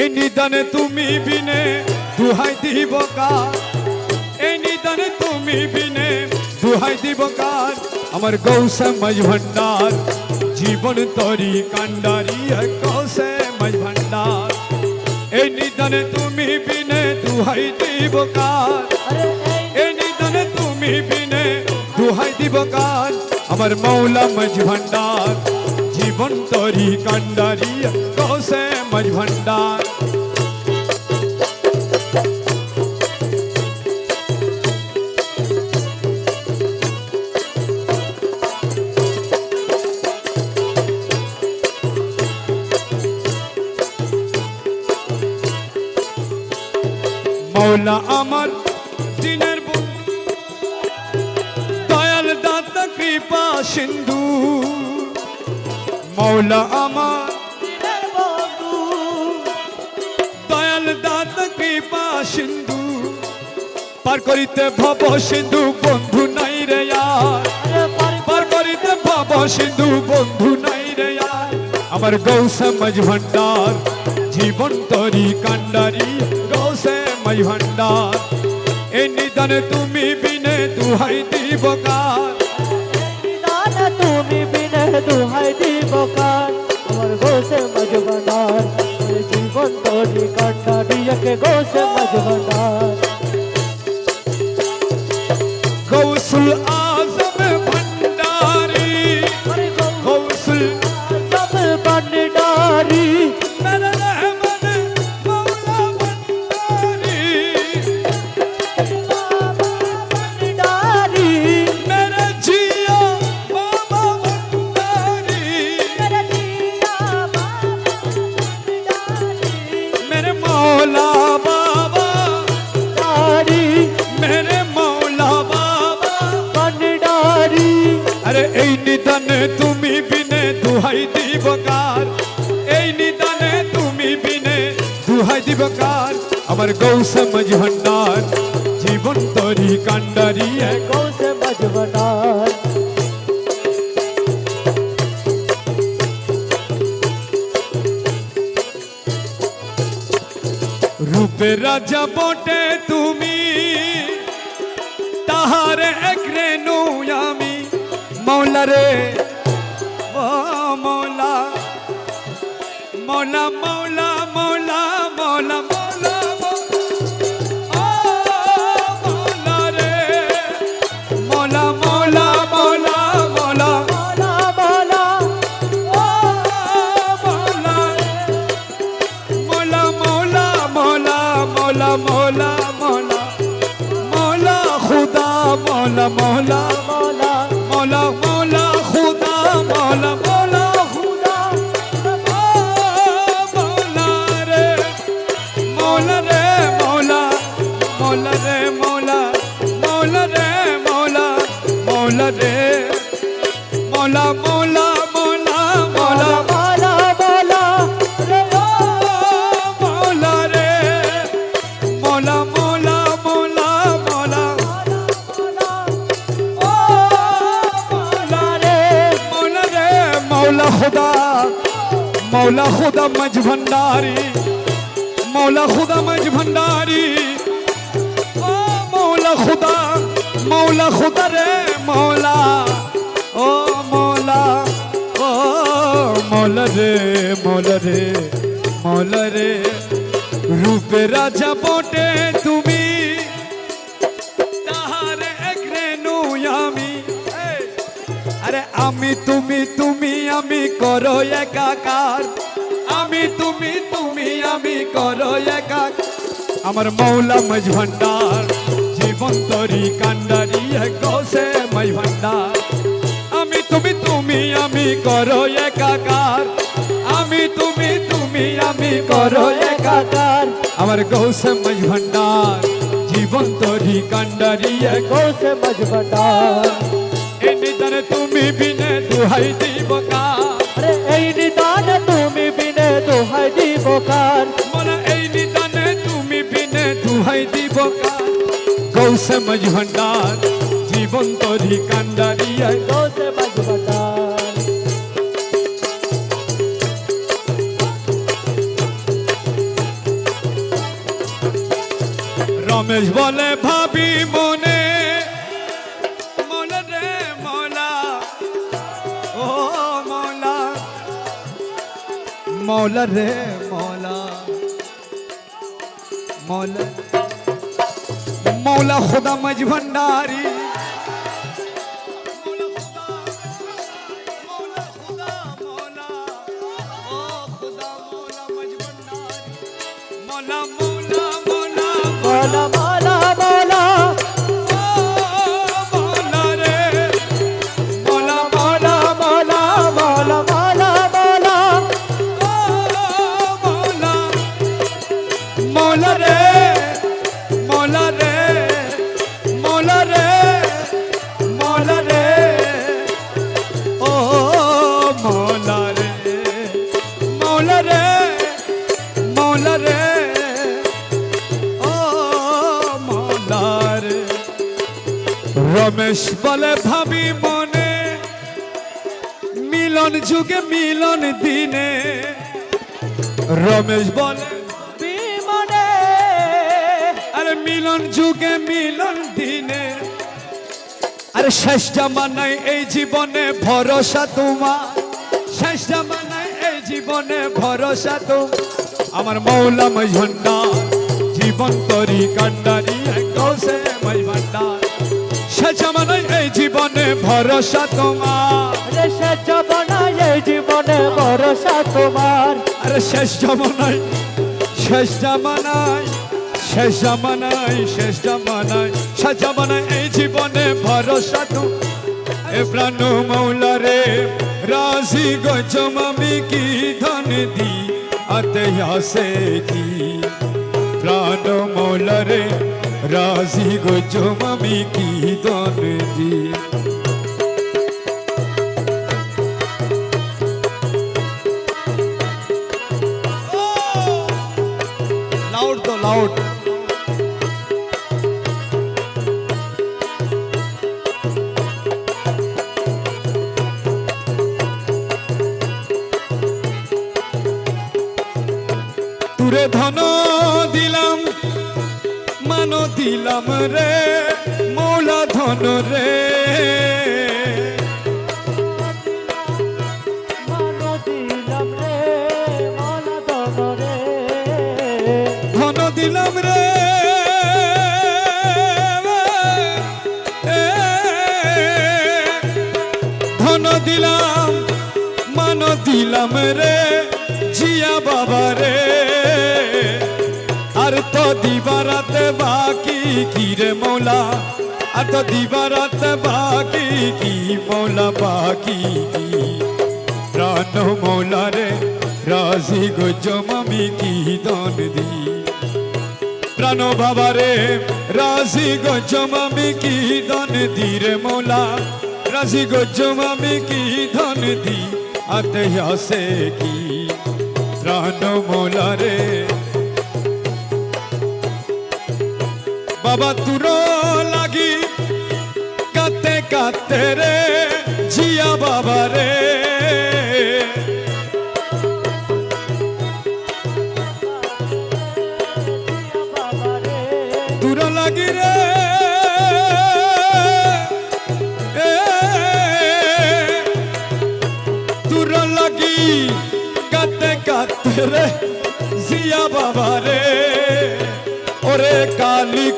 এই নিদানে তুমি বিনে দুহাই দিব কার? এই নিদানে তুমি বিনে দুহাই দিব কার? আমার গৌসে মাঝ ভান্ডার, জীবন তরি কান্ডারি গৌসে মাঝ ভান্ডার। এই নিদানে তুমি বিনে দুহাই দিব কার? এই নিদানে তুমি বিনে দুহাই দিব কার? আমার মৌলা মাঝ ভান্ডার জীবন তরি কান্ডারি গৌসে মাঝ ভান্ডার মৌলা আমার দিনের দয়াল দাতা কৃপা সিন্ধু মৌলা আমার। দয়াল দাতা কৃপা সিন্ধু। পার করিতে ভব সিন্ধু বন্ধু নাই রে পারি করিতে ভব সিন্ধু বন্ধু নাই রে আমার গৌসে মজ ভান্ডার জীবন তরি কান্ডারি গৌসে মজ ভান্ডার এই নিদানে তুমি বিনে দুহাই দিব কার। দোহাই দিব কার? আমার গোসে মাঝ ভান্ডার জীবন তোলি কাঠা দিয়াকে গোসে মাঝ গৌসুল আ দুহাই দিব কার এই নিদানে তুমি বিনে দুহাই দিব কার আমার গৌসে মজভণ্ডার জীবন তরি কান্ডারি গৌসে মজভণ্ডার রূপে রাজা বটে তুমি তাহারে এক রেণু আমি মৌলারে মৌলা মৌলা মৌলা রে মৌলা মৌলা রে মৌলা মৌলা রে মৌলা খুদা রে মৌলা, ও মৌলা ও মৌলা রে মৌলা রে মৌলা রে। রূপে রাজা বটে তুমি, তাহার এক আমি। আরে আমি তুমি তুমি আমি করো একাকার। আমি তুমি তুমি আমি করো একাকার। আমার মৌলা মজ ভান্ডার জীবন তরি কান্ডারি গোসে মজ ভান্ডার আমি তুমি তুমি আমি করো একাকার আমি তুমি তুমি আমি করো একাকার কাকার আমার গৌসে মজ ভান্ডার জীবন তরি কান্ডারি গোসে মজবনার এই নিদানে তুমি বিনে দুহাই দিব কার আরে এই নিদান তুমি বিনে দোহাই দিব কার মোরা এই নিদানে তুমি বিনে দুহাই দিব কার গৌসে মজ ভান্ডার জীবন তরি কান্ডারিয়া গোসে মজবনার রমেশ বলে ভাবি মনে মনে রে মৌলা ও মৌলা মৌলা রে মৌলা মৌলা মৌলা খোদা মজ ভান্ডারি মৌলা মৌলা মৌলা রমেশ বলে ভাবি মনে। মিলন যুগে মিলন দিনে। রমেশ বলে বিমনে আরে মিলন যুগে মিলন দিনে। আরে শেষ জামানায় এই জীবনে ভরসা তোমার। শেষ জামানায় এই জীবনে ভরসা তো আমার মৌলা মজভণ্ডা জীবন তরি কান্ডারি কৌশে মজভণ্ডার শেষ জামানায় এই জীবনে ভরসা তোমার। রে সে জবনায় এই জীবনে ভরসা তোমার। আরে শেষ জামানায় শেষ জামানায় শেষ জামানায় শেষ জামানায় শেষ জামানায় এই জীবনে ভরসা তো এ প্রাণ মৌলা রে রাজি গজম আমি কি ধন দি? আতে আসে কি? প্রাণ মৌলা রে রাজি গজম আমি কি ধন দি লাউড তো লাউড দিলাম রে মৌলাধন রে। ধন দিলাম রে। ধন দিলাম মান দিলাম রে জিয়া বাবা রে। তো দিবারাতে বাকি কি রে মৌলা? আর তো দিবারাতে বাকি কি মৌলা বাকি প্রাণ মৌলা রে, রাজি গজম আমি কি দন দি? প্রাণ বাবা রে, রাজি গজম আমি কি দন দি রে মৌলা? রাজি গজম আমি কি ধন দি? আতে আসে কি? প্রাণ মৌলা রে বাবা তুর লাগি। কাতে কাতে রে, জিয়া বাবা রে। তুর লাগি রে। তুর লাগি। কাতে কাতে রে।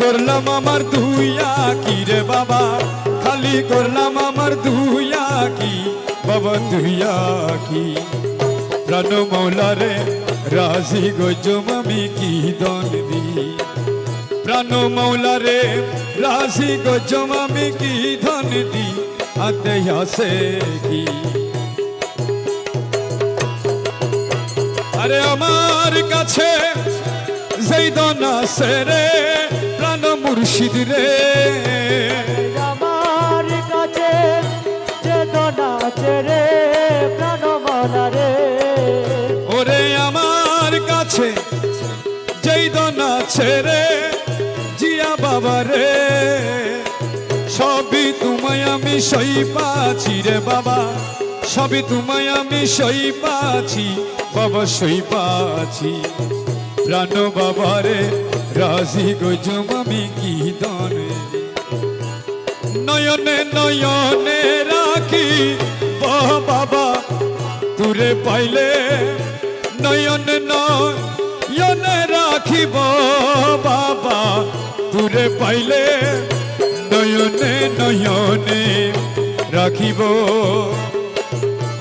করলাম আমার দুইয়া কি রে বাবা। খালি করলাম আমার দুইয়া কি বাবা দুইয়া কি প্রাণ মৌলা রে, রাজি গজম আমি কি দন দি প্রাণ মৌলা রে, রাজি গজম আমি কি ধন দি আতে আসে কি? আরে আমার কাছে সেই দন আসে রে মুর্শিদ রে। আমার কাছে যে দোনাচে রে প্রাণ মনা রে। ওরে আমার কাছে যেই দনা ছেড়ে জিয়া বাবা রে। সবই তোমায় আমি সই পাচ্ছি রে বাবা সবই তোমায় আমি সই পাচ্ছি বাবা সই পাচ্ছি। প্রাণ বাবা রে রাজি গজম আমি কি দনে? নয়নে নয়নে রাখি বাবা তুরে পাইলে নয়নে নয়নে রাখিব বাবা তুরে পাইলে নয়নে নয়নে রাখিব।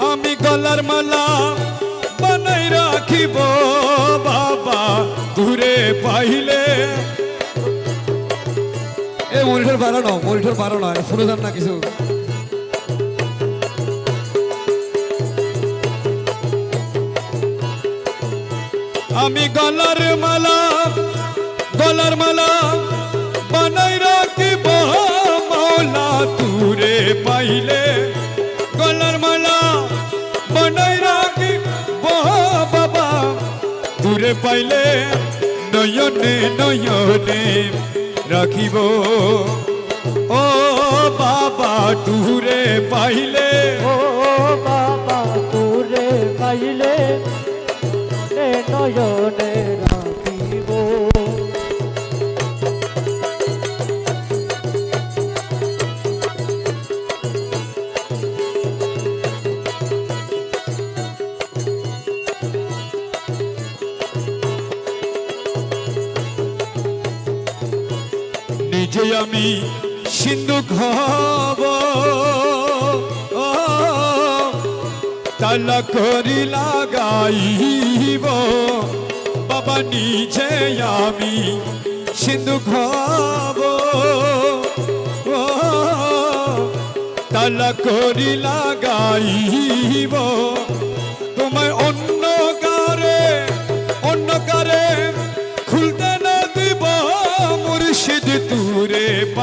আমি গলার মালা রাখিব বাবা, দূরে পাইলে। এ মনিটর বাড়ানো মনিটর বাড়ানো শুনে যান না কিছু। আমি গলার মালা গলার মালা বানাই রাখিব, মাওলা তুরে পাইলে। তুরে পাইলে নয়নে নয়নে রাখিব। ও বাবা টুরে পাইলে। ও বাবা টুরে পাইলে নয়নে রাখিব। আমি সিন্ধু খাব তালা করি লাগাইব। বাবা নিজে আমি সিন্ধু খাব তালা করি লাগাইব।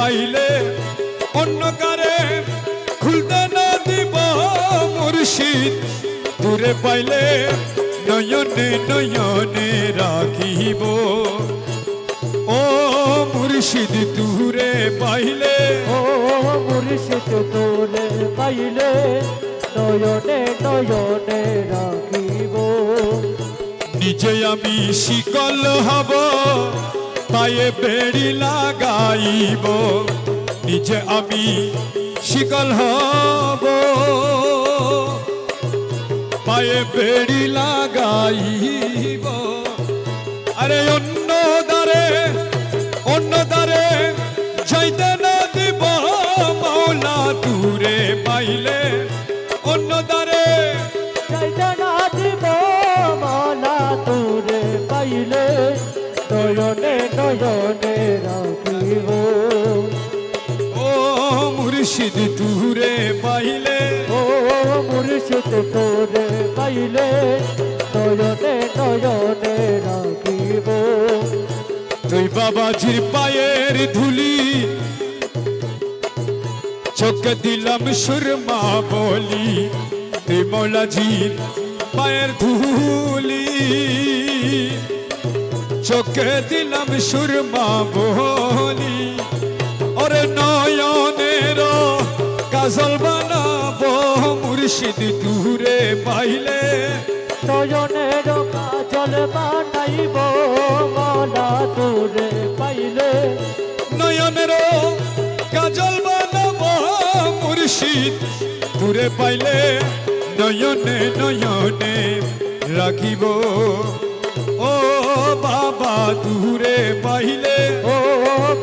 পাইলে অন্য কারে খুলতে না দিব মুর্শিদ। তুরে পাইলে নয়নে নয়নে রাখিব। ও মুর্শিদ তুরে পাইলে ও মুর্শিদ তোরে পাইলে নয়নে নয়নে রাখিব। নিজে আমি শিকল হব। পায়ে বেড়ি লাগাইব, নিজে আমি শিকল হব। পায়ে বেড়ি লাগাইব। আরে অন্য দ্বারে অন্য দ্বারে যাইতে না দিব, মাওলা দূরে পাইলে মুর্শিদ তুরে পাইলে। ও মুর্শিদ তোরে পাইলে নয়নে নয়নে রাখিব তুই বাবাজির পায়ের ধুলি চোখে দিলাম সুরমা বলি। তুই মৌলাজির পায়ের ধুলি চোখে দিলাম সুরমা বলি। ওরে নয়নের কাজল বানাবো মুর্শিদ দূরে পাইলে। নয়নের কাজল বানাইব মালা তোরে পাইলে। নয়নের কাজল বানাবো মুর্শিদ দূরে পাইলে। নয়নে নয়নে রাখিব। ও বাবা দূরে পাইলে। ও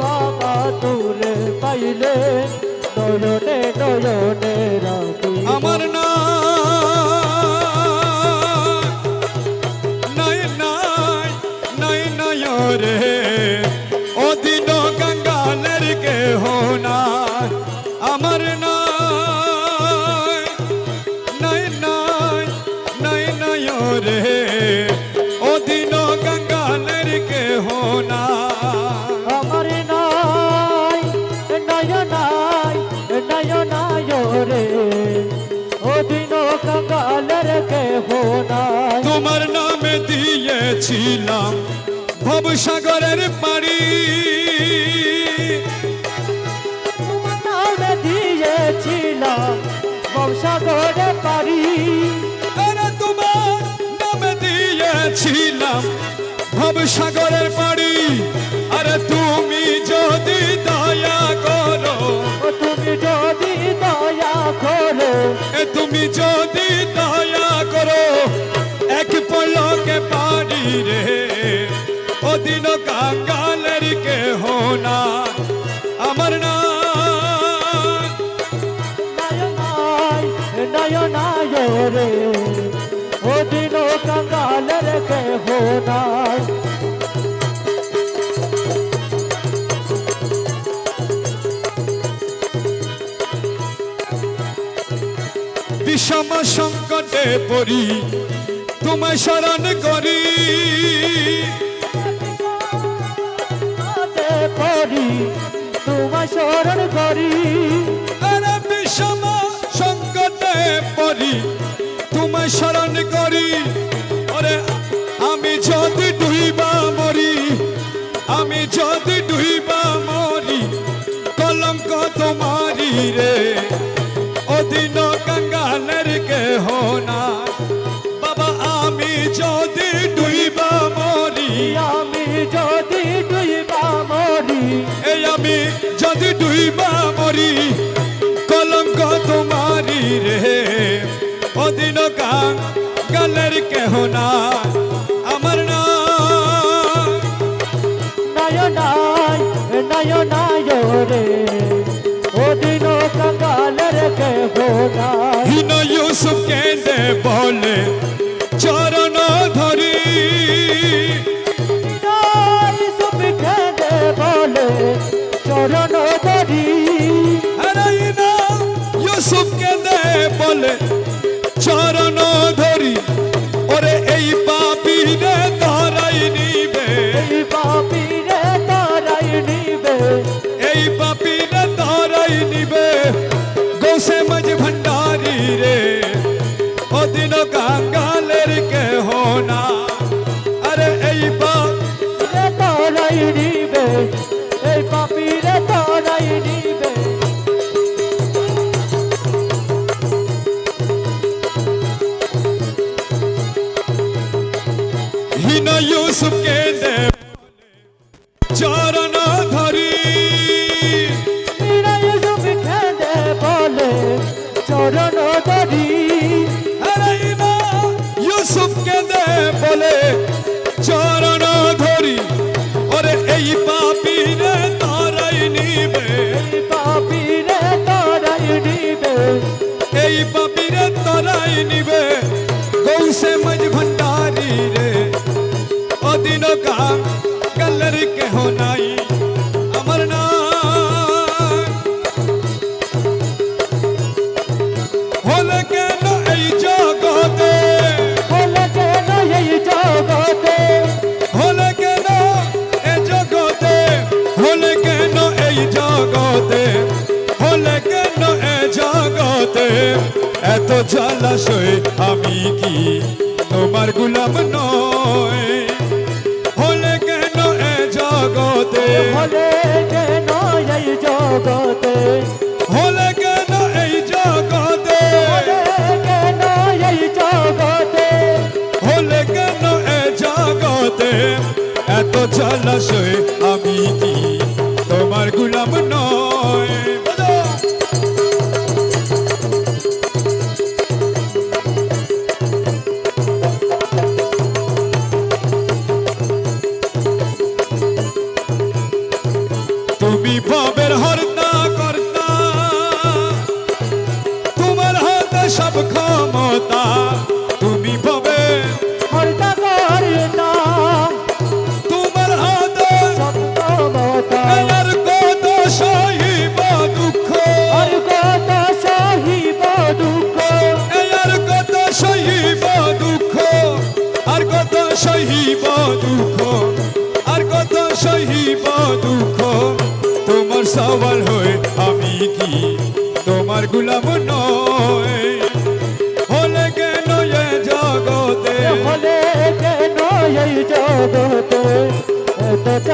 বাবা তোরে পাইলে। নয়নে নয়নে রাখিব আমার না গেছিলাম ভবসাগরের পাড়ি। দিয়েছিলাম ভবসাগরের পাড়ি। তোমার ভবসাগরের পাড়ি। আরে তুমি যদি দয়া করো। তুমি যদি দয়া করো। তুমি যদি দয়া সংকটে পড়ি তোমায় স্মরণ করি। পড়ি তোমায় স্মরণ করি। নয়নায় নয়নায় রে ও দিন কাঙ্গালের কে হোনায় হিন ইউসুফ কেঁদে বলে চরণ ধরি নয় সুপ খেদে বলে চরণ ধরি আরে হিনা ইউসুফ কেঁদে বলে চরণ ধরি ওরে এই পাপি রে ধরাই নিবে এই পাপিরে তারাই নিবে এই পাপি রে ধরাই নিবে গৌসে মজ ভণ্ডারি রে। ও দিন কাঙ্গালের নিবে, এই পাপি তরাই তারাই নিবে, গৌসে মজ ভণ্ডারি রে অদিন কা কলর কেহ নাই। এত জলাশয় আমি কি তোমার গুলাম নয়? হলে কেন এ জগতে? বলে কেন এই জগতে? হলে কেন এই জগতে? কেন এই জগতে? হলে কেন এ জগতে? এত জলাশয় আমি কি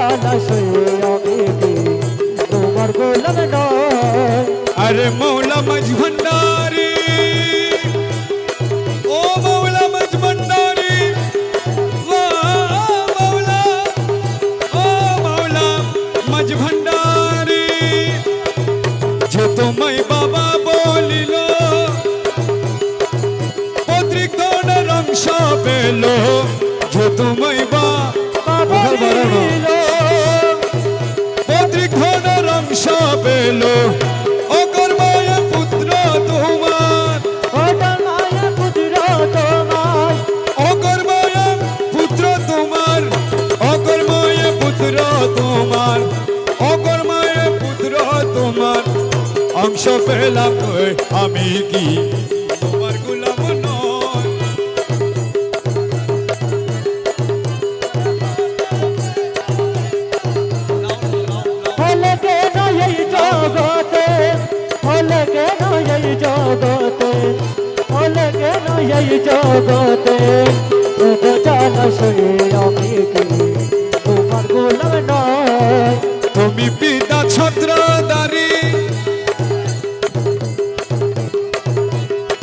জলাশয়ে আমি তোমার গোলাম নয়। আরে মৌলা মাঝ ভান্ডারে। ও মৌলা মাঝ ভান্ডারে। মৌলা ও মৌলা মাঝ ভান্ডারে। যে তোমায় বাবা বলিল পত্রিক দৌড়ের অংশ পেল। যে তোমায় বাবা বলিল পেল। ও কর্মায় পুত্র তোমার। ও কর্মায় পুত্র তোমার। ও কর্মায় পুত্র তোমার। ও কর্মায় পুত্র তোমার। পুত্র তোমার। অংশ পেলাম আমি কি? জগতে তো